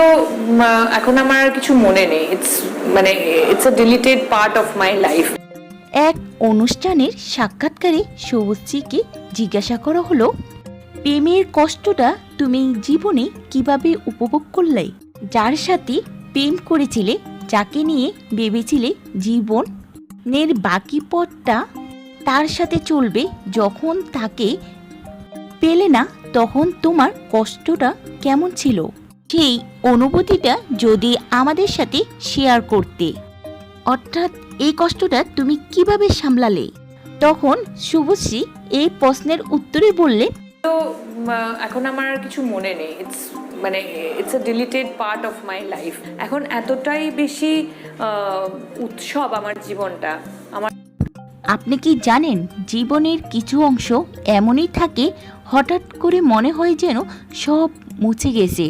তো এখন আমার কিছু মনে নেই। ইটস মানে it's a deleted part of my life এক অনুষ্ঠানের সাক্ষাৎকারে সবুজজিকে জিজ্ঞাসা করা হলো, প্রেমের কষ্টটা তুমি জীবনে কীভাবে উপভোগ করলে? যার সাথে প্রেম করেছিলে, যাকে নিয়ে ভেবেছিলে জীবন? জীবনের বাকি পথটা তার সাথে চলবে যখন তাকে পেলে না, তখন তোমার কষ্টটা কেমন ছিল? সেই অনুভূতিটা যদি আমাদের সাথে শেয়ার করতে। অর্থাৎ এই কষ্টটা তুমি কীভাবে সামলালে? তখন শুভশ্রী এই প্রশ্নের উত্তরে বললে তো এখন আমার কিছু মনে নেই। ইটস মানে it's a deleted part of my life এখন এতটাই বেশি উৎসব আমার জীবনটা। আমার আপনি কি জানেন জীবনের কিছু অংশ এমনই থাকে হঠাৎ করে মনে হয় যেন সব মুছে গেছে।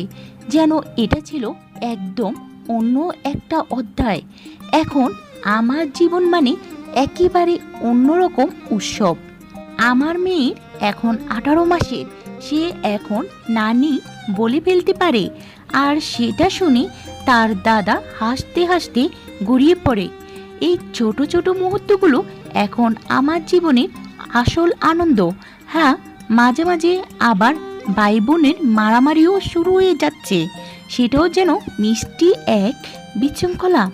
যেন এটা ছিল একদম অন্য একটা অধ্যায়। এখন আমার জীবন মানে একেবারে অন্যরকম উৎসব। আমার মেয়ের এখন আঠারো মাসের সে এখন নানি বলে ফেলতে পারে আর সেটা শুনে তার দাদা হাসতে হাসতে গড়িয়ে পড়ে। এই ছোট ছোট মুহূর্তগুলো এখন আমার জীবনের আসল আনন্দ। হ্যাঁ মাঝে মাঝে আবার ভাই বোনের মারামারিও শুরু হয়ে যাচ্ছে। সেটাও যেন মিষ্টি এক বিশৃঙ্খলা।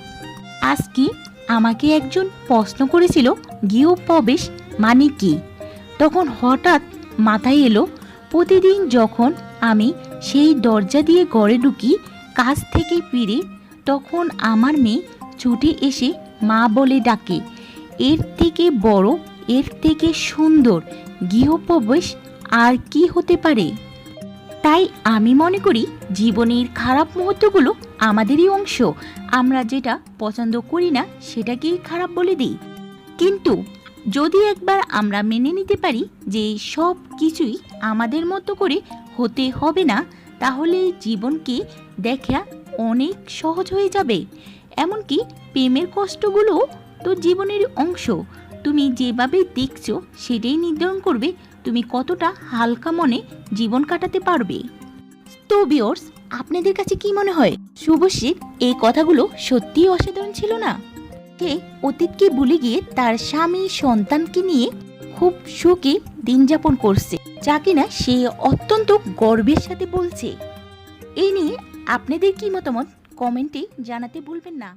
আজকে আমাকে একজন প্রশ্ন করেছিল গৃহপ্রবেশ মানে কি? তখন হঠাৎ মাথায় এলো, প্রতিদিন যখন আমি সেই দরজা দিয়ে ঘরে ঢুকি, কাজ থেকে ফিরে, তখন আমার মেয়ে ছুটে এসে মা বলে ডাকে, এর থেকে বড়, এর থেকে সুন্দর গৃহপ্রবেশ আর কি হতে পারে? তাই আমি মনে করি জীবনের খারাপ মুহূর্তগুলো আমাদেরই অংশ। আমরা যেটা পছন্দ করি না, সেটাকেই খারাপ বলে দিই। কিন্তু যদি একবার আমরা মেনে নিতে পারি যে সব কিছুই আমাদের মতো করে হতে হবে না, তাহলে জীবনকে দেখা অনেক সহজ হয়ে যাবে। এমনকি প্রেমের কষ্টগুলো তো জীবনের অংশ। তুমি যেভাবে দেখছ সেটাই নির্ধারণ করবে তুমি কতটা হালকা মনে জীবন কাটাতে পারবে। তো বিয়র্স আপনাদের কাছে কি মনে হয়? শুভশ্রীর এই কথাগুলো সত্যিই অসাধারণ ছিল না? সে অতীতকে ভুলে গিয়ে তার স্বামী, সন্তানকে নিয়ে খুব সুখে দিন যাপন করছে, যা কিনা সে অত্যন্ত গর্বের সাথে বলছে। এই নিয়ে আপনাদের কি মতামত? কমেন্টে জানাতে ভুলবেন না।